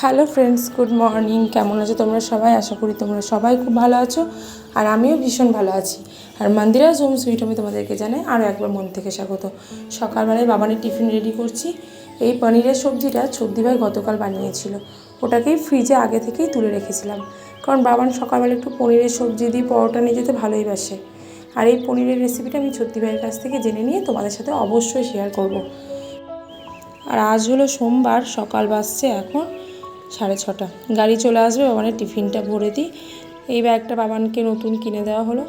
Hello friends good morning কেমন আছো তোমরা সবাই? আশা করি তোমরা সবাই খুব ভালো আছো। আর আমিও ভীষণ ভালো আছি। আর মন্দিরা হোম সুইট আমি তোমাদেরকে জানাই আরও একবার মন থেকে স্বাগত। সকালবেলায় বাবানের টিফিন রেডি করছি। এই পনিরের সবজিটা সবজি ভাই গতকাল বানিয়েছিল। ওটাকেই ফ্রিজে আগে থেকেই তুলে রেখেছিলাম। কারণ বাবান সকালবেলা একটু পনিরের সবজি দিয়ে পরোটা নিয়ে যেতে ভালোই বাসে। আর এই পনিরের রেসিপিটা আমি সত্যি ভাইয়ের কাছ থেকে জেনে নিয়ে তোমাদের সাথে অবশ্যই শেয়ার করব। আর আজ হলো সোমবার, সকাল বাসছে এখন। সাড়ে ছটা। গাড়ি চলে আসবে, বাবানের টিফিনটা ভরে দিই। এই ব্যাগটা বাবানকে নতুন কিনে দেওয়া হলো।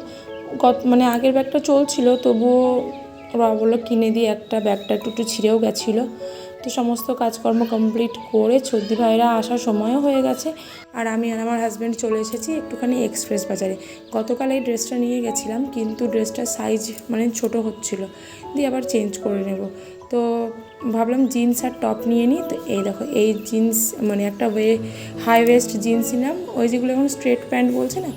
গত মানে আগের ব্যাগটা চলছিল, তবুও বাবা বলল কিনে দিয়ে একটা ব্যাগটা একটু একটু ছিঁড়েও গেছিল। তো সমস্ত কাজকর্ম কমপ্লিট করে সর্দি ভাইরা আসার সময়ও হয়ে গেছে। আর আমি আর আমার হাজব্যান্ড চলে এসেছি একটুখানি এক্সপ্রেস বাজারে। গতকাল এই ড্রেসটা নিয়ে গেছিলাম, কিন্তু ড্রেসটার সাইজ মানে ছোট হচ্ছিল। দিয়ে আবার চেঞ্জ করে নেব। তো ভাবলাম জিন্স আর টপ নিয়ে নিই। তো এই দেখো, এই জিন্স মানে একটা ওয়ে হাই ওয়েস্ট জিন্স নিলাম। ওই যেগুলো এখন স্ট্রেট প্যান্ট বলছে না,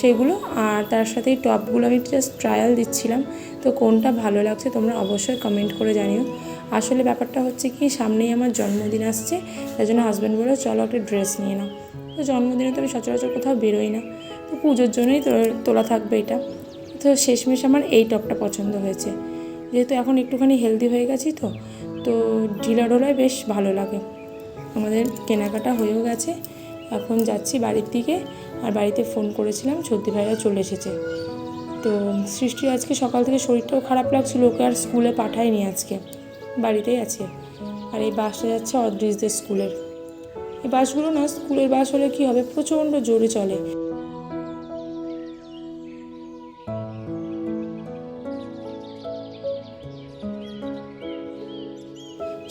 সেগুলো আর তার সাথে এই টপগুলো আমি জাস্ট ট্রায়াল দিচ্ছিলাম। তো কোনটা ভালো লাগছে তোমরা অবশ্যই কমেন্ট করে জানিও। আসলে ব্যাপারটা হচ্ছে কি, সামনেই আমার জন্মদিন আসছে তাই জন্য হাজব্যান্ড বলে চলো একটা ড্রেস নিয়ে নাও। তো জন্মদিনে তো আমি সচরাচর কোথাও বেরোই না। তো পুজোর জন্যই তোলা থাকবে এটা। তো শেষমেশ আমার এই টপটা পছন্দ হয়েছে। যেহেতু এখন একটুখানি হেলদি হয়ে গেছি তো তো ঢিলা ঢোলায় বেশ ভালো লাগে। আমাদের কেনাকাটা হয়েও গেছে, এখন যাচ্ছি বাড়ির দিকে, আর বাড়িতে ফোন করেছিলাম, সর্দি ভাইরা চলে এসেছে। তো সৃষ্টি আজকে সকাল থেকে শরীরটাও খারাপ লাগছিল, ওকে আর স্কুলে পাঠায়নি আজকে, বাড়িতেই আছে। আর এই বাসটা যাচ্ছে অদৃশদের স্কুলের এই বাসগুলো না স্কুলের বাস হলে কী হবে, প্রচণ্ড জোরে চলে।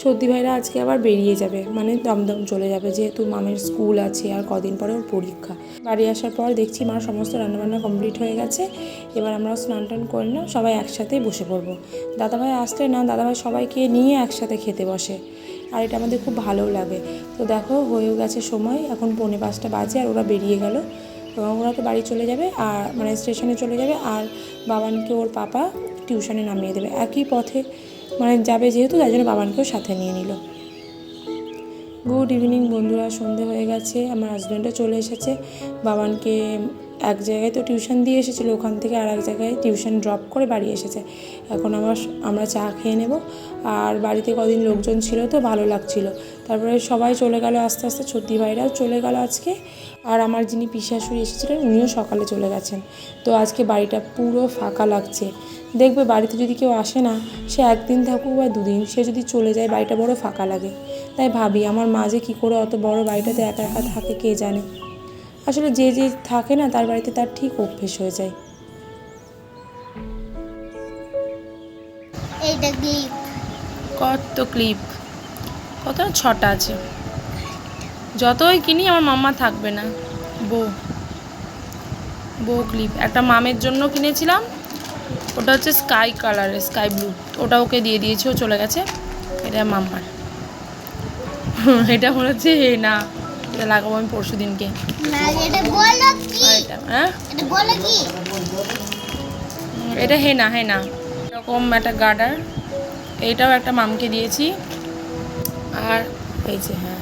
সর্দি ভাইরা আজকে আবার বেরিয়ে যাবে। মানে দমদম চলে যাবে, যেহেতু মামের স্কুল আছে আর কদিন পরে ওর পরীক্ষা। বাড়ি আসার পর দেখছি মার সমস্ত রান্নাবান্না কমপ্লিট হয়ে গেছে। এবার আমরা স্নান টান করে নিলাম, সবাই একসাথেই বসে পড়ব। দাদাভাই আসলে না, দাদাভাই সবাইকে নিয়ে একসাথে খেতে বসে। আর এটা আমাদের খুব ভালোও লাগে। তো দেখো, হয়েও গেছে সময়, এখন পৌনে পাঁচটা বাজে আর ওরা বেরিয়ে গেল। এবং ওরা তো বাড়ি চলে যাবে আর মানে স্টেশনে চলে যাবে আর বাবানকে ওর পাপা টিউশনে নামিয়ে দেবে। একই পথে মানে যাবে যেহেতু, তাই জন্য বাবানকেও সাথে নিয়ে নিল। গুড ইভিনিং বন্ধুরা, সন্ধে হয়ে গেছে, আমার হাজব্যান্ডও চলে এসেছে। বাবানকে এক জায়গায় তো টিউশন দিয়ে এসেছিল, ওখান থেকে আর এক জায়গায় টিউশন ড্রপ করে বাড়ি এসেছে। এখন আবার আমরা চা খেয়ে নেব। আর বাড়িতে কদিন লোকজন ছিল তো ভালো লাগছিল। তারপরে সবাই চলে গেল আস্তে আস্তে ছত্তি ভাইরাও চলে গেল আজকে। আর আমার যিনি পিসাশুড়ি এসেছিলেন, উনিও সকালে চলে গেছেন। তো আজকে বাড়িটা পুরো ফাঁকা লাগছে। দেখবে বাড়িতে যদি কেউ আসে না, সে একদিন থাকুক বা দুদিন, সে যদি চলে যায়, বাড়িটা বড় ফাঁকা লাগে। তাই ভাবি, আমার মা যে কী করে অত বড় বাড়িটাতে একা একা থাকে কে জানে? আসলে যে যে থাকে না তার বাড়িতে তার ঠিক অভ্যেস হয়ে যায়। এইটা ক্লিপ কত ক্লিপ। কত না ছটা আছে। যতই কিনি আমার মাম্মা থাকবে না। বউ। বউ ক্লিপ। একটা মামের জন্য কিনেছিলাম। ওটা হচ্ছে স্কাই কালারের স্কাই ব্লু। ওটা ওকে দিয়ে দিয়েছে ও চলে গেছে। এটা মাম্মার। এটা মনে হচ্ছে হে না এটা লাগাবো আমি পরশু দিনকে। এটা হ্যাঁ? হে না হে না এরকম একটা গার্ডার। এইটাও একটা মামকে দিয়েছি। আর এই যে হ্যাঁ।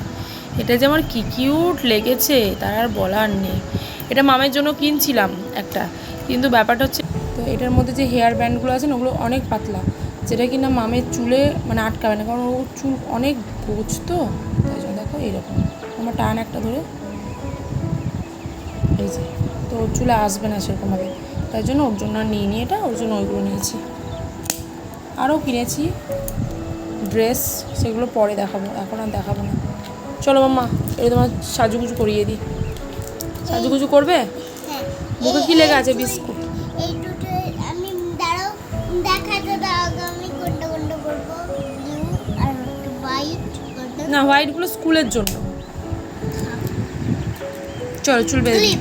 এটা যে আমার কি কিউট লেগেছে তার আর বলার নেই। এটা মামের জন্য কিনছিলাম একটা। কিন্তু ব্যাপারটা হচ্ছে তো এটার মধ্যে যে হেয়ার ব্যান্ডগুলো আছে না ওগুলো অনেক পাতলা। যেটা কিনা মামের চুলে মানে আটকাবে না কারণ ও চুল অনেক গোছ তো তাই জন্য দেখো এইরকম আমার টান একটা ধরে। এই যে তো ওর চুলে আসবে না সেরকমভাবে তাই জন্য ওর জন্য আর নিয়ে নিয়ে এটা ওর জন্য ওইগুলো নিয়েছি। আরও কিনেছি ড্রেস সেগুলো পরে দেখাবো এখন আর দেখাবো না। চলো মাম্মা এটা তোমার সাজুগুজু করিয়ে দিই। সাজুগুজু করবে? হ্যাঁ। মুখে কি লেগে আছে বিস্কুট? না হোয়াইটগুলো স্কুলের জন্য। চলো চুল বেঁধে দিই।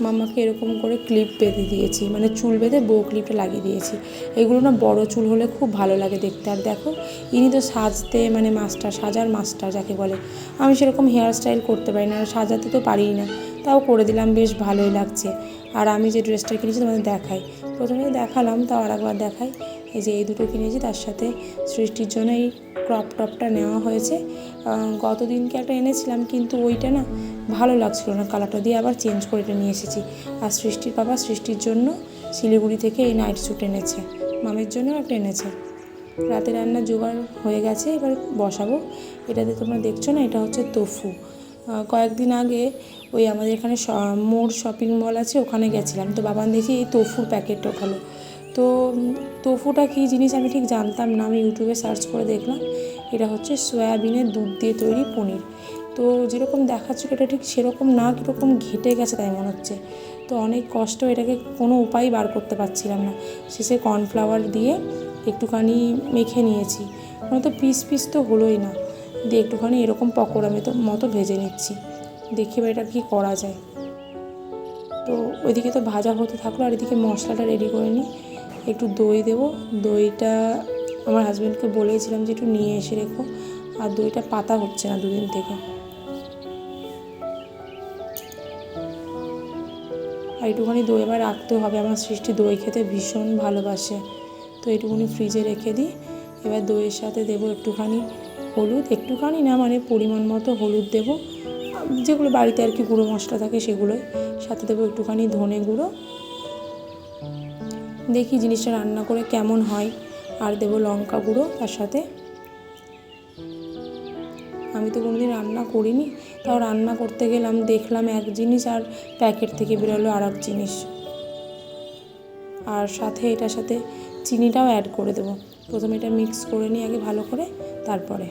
ক্লিপ এরকম করে ক্লিপ বেঁধে দিয়েছি মানে চুল বেঁধে বউ ক্লিপটা লাগিয়ে দিয়েছি। এগুলো না বড় চুল হলে খুব ভালো লাগে দেখতে। আর দেখো ইনি তো সাজতে মানে মাস্টার সাজার মাস্টার যাকে বলে। আমি সেরকম হেয়ার স্টাইল করতে পারি না আর সাজাতে তো পারিই না। তাও করে দিলাম বেশ ভালোই লাগছে। আর আমি যে ড্রেসটা কিনেছি তোমাদের দেখাই। প্রথমে দেখালাম তাও আর একবার দেখাই। এই যে এই দুটো কিনেছি, তার সাথে সৃষ্টির জন্য এই ক্রপ টপটা নেওয়া হয়েছে। গত দিনকে একটা এনেছিলাম, কিন্তু ওইটা না ভালো লাগছিল না। কালারটা দিয়ে আবার চেঞ্জ করে এটা নিয়ে এসেছি। আর সৃষ্টির বাবা সৃষ্টির জন্য শিলিগুড়ি থেকে এই নাইট স্যুট এনেছে। মামের জন্য একটা এনেছে। রাতে রান্না জোগাড় হয়ে গেছে, এবার বসাবো। এটাতে তোমরা দেখছ না, এটা হচ্ছে তোফু কয়েকদিন আগে ওই আমাদের এখানে মোড় শপিং মল আছে, ওখানে গেছিলাম। তো বাবান দেখি এই তোফুর প্যাকেট ওঠালো তো তোফুটা কী জিনিস আমি ঠিক জানতাম না, আমি ইউটিউবে সার্চ করে দেখলাম। এটা হচ্ছে সয়াবিনের দুধ দিয়ে তৈরি পনির। তো যেরকম দেখাচ্ছিল এটা ঠিক সেরকম না, কীরকম ঘেটে গেছে তাই মনে হচ্ছে। তো অনেক কষ্ট এটাকে কোনো উপায় বার করতে পারছিলাম না। শেষে কর্নফ্লাওয়ার দিয়ে একটুখানি মেখে নিয়েছি। কোনো তো পিস পিস তো হলোই না। দিয়ে একটুখানি এরকম পকোড়া মতো মতো ভেজে নিচ্ছি। দেখি এবার এটা কী করা যায়। তো ওইদিকে তো ভাজা হতে থাকল, আর এদিকে মশলাটা রেডি করে নিই। একটু দই দেবো। দইটা আমার হাজব্যান্ডকে বলেছিলাম যে একটু নিয়ে এসে রেখো। আর দইটা পাতা হচ্ছে না দুদিন থেকে। আর একটুখানি দই এবার রাখতে হবে। আমার সৃষ্টি দই খেতে ভীষণ ভালোবাসে। তো এইটুকুনি ফ্রিজে রেখে দিই। এবার দইয়ের সাথে দেবো একটুখানি হলুদ। একটুখানি না মানে পরিমাণ মতো হলুদ দেবো। যেগুলো বাড়িতে আর কি গুঁড়ো মশলা থাকে সেগুলোই। সাথে দেবো একটুখানি ধনে গুঁড়ো। দেখি জিনিসটা রান্না করে কেমন হয়। আর দেবো লঙ্কা গুঁড়ো তার সাথে। আমি তো কোনোদিন রান্না করিনি, তাও রান্না করতে গেলাম, দেখলাম এক জিনিস আর প্যাকেট থেকে বেরোলো আর এক জিনিস। আর সাথে এটার সাথে চিনিটাও অ্যাড করে দেবো। প্রথমে এটা মিক্স করে নিই আগে ভালো করে, তারপরে।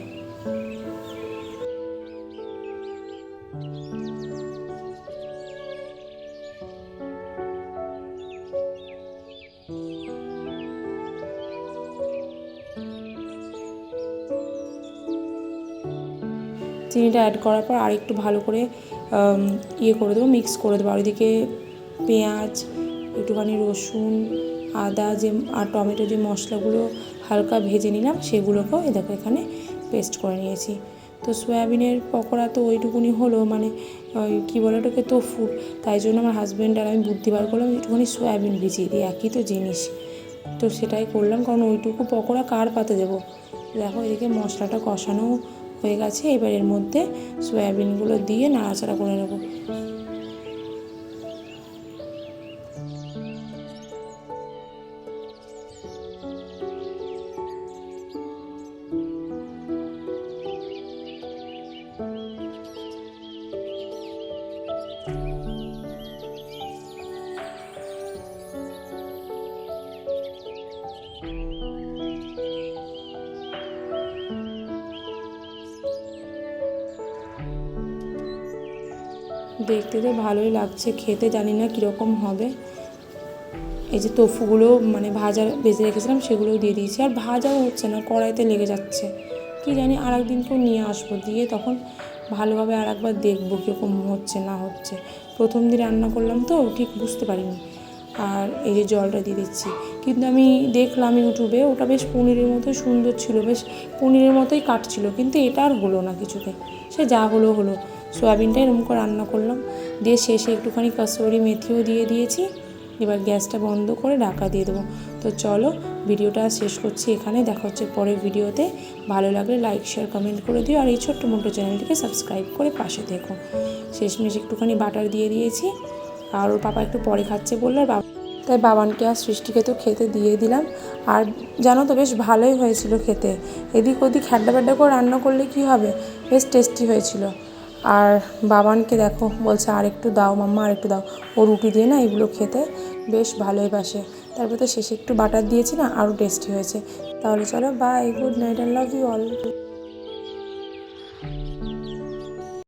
চিনিটা অ্যাড করার পর আর একটু ভালো করে ইয়ে করে দেবো মিক্স করে দেবো। আর ওইদিকে পেঁয়াজ, একটুখানি রসুন, আদা যে, আর টমেটো যে মশলাগুলো হালকা ভেজে নিলাম, সেগুলোকেও এ দেখো এখানে পেস্ট করে নিয়েছি। তো সয়াবিনের পকোড়া তো ওইটুকুনি হলো মানে ওই কী বলে ওটাকে তো তোফু তাই জন্য আমার হাজব্যান্ড আর আমি বুদ্ধি বার করলাম, একটুখানি সয়াবিন ভিজিয়ে দিই, একই তো জিনিস। তো সেটাই করলাম, কারণ ওইটুকু পকোড়া কার পাতে দেবো? দেখো এদিকে মশলাটা কষানো হয়ে গেছে। এবার এর মধ্যে সয়াবিনগুলো দিয়ে নাড়াচাড়া করে নেব। দেখতে তো ভালোই লাগছে, খেতে জানি না কীরকম হবে। এই যে তোফুগুলো মানে ভাজা ভেজে রেখেছিলাম, সেগুলোও দিয়ে দিয়েছি। আর ভাজাও হচ্ছে না, কড়াইতে লেগে যাচ্ছে। কি জানি আর একদিনকেও নিয়ে আসব, দিয়ে তখন ভালোভাবে আর একবার দেখব কীরকম হচ্ছে না হচ্ছে। প্রথম দিন রান্না করলাম তো, ঠিক বুঝতে পারিনি। আর এই যে জলটা দিয়ে দিচ্ছি। কিন্তু আমি দেখলাম ইউটিউবে, ওটা বেশ পনিরের মতোই সুন্দর ছিল, বেশ পনিরের মতোই কাটছিল, কিন্তু এটা আর হলো না কিছুতে। সে যা হলো হলো। সয়াবিনটা এরকম করে রান্না করলাম। দিয়ে শেষে একটুখানি কাসুরি মেথিও দিয়ে দিয়েছি। এবার গ্যাসটা বন্ধ করে ঢাকা দিয়ে দেবো। তো চলো ভিডিওটা শেষ করছি এখানে। দেখা হচ্ছে পরের ভিডিওতে। ভালো লাগলে লাইক শেয়ার কমেন্ট করে দিও। আর এই ছোট্ট মোটো চ্যানেলটিকে সাবস্ক্রাইব করে পাশে দেখো শেষমেশ একটুখানি বাটার দিয়ে দিয়েছি। আর ওর পাপা একটু পরে খাচ্ছে বলল, আর বাবা তাই বাবানকে আর সৃষ্টিকে তো খেতে দিয়ে দিলাম। আর জানো তো বেশ ভালোই হয়েছিল খেতে। এদিক ওদিক হ্যাড্ডা ব্যাড্ডা করে রান্না করলে কি হবে? বেশ টেস্টি হয়েছিল। আর বাবানকে দেখো, বলছে আর একটু দাও মাম্মা আর একটু দাও। ও রুটি দিয়ে না এগুলো খেতে বেশ ভালোই বাসে। তারপর তো শেষে একটু বাটার দিয়েছি না, আরও টেস্টি হয়েছে। তাহলে চলো bye good night and love you all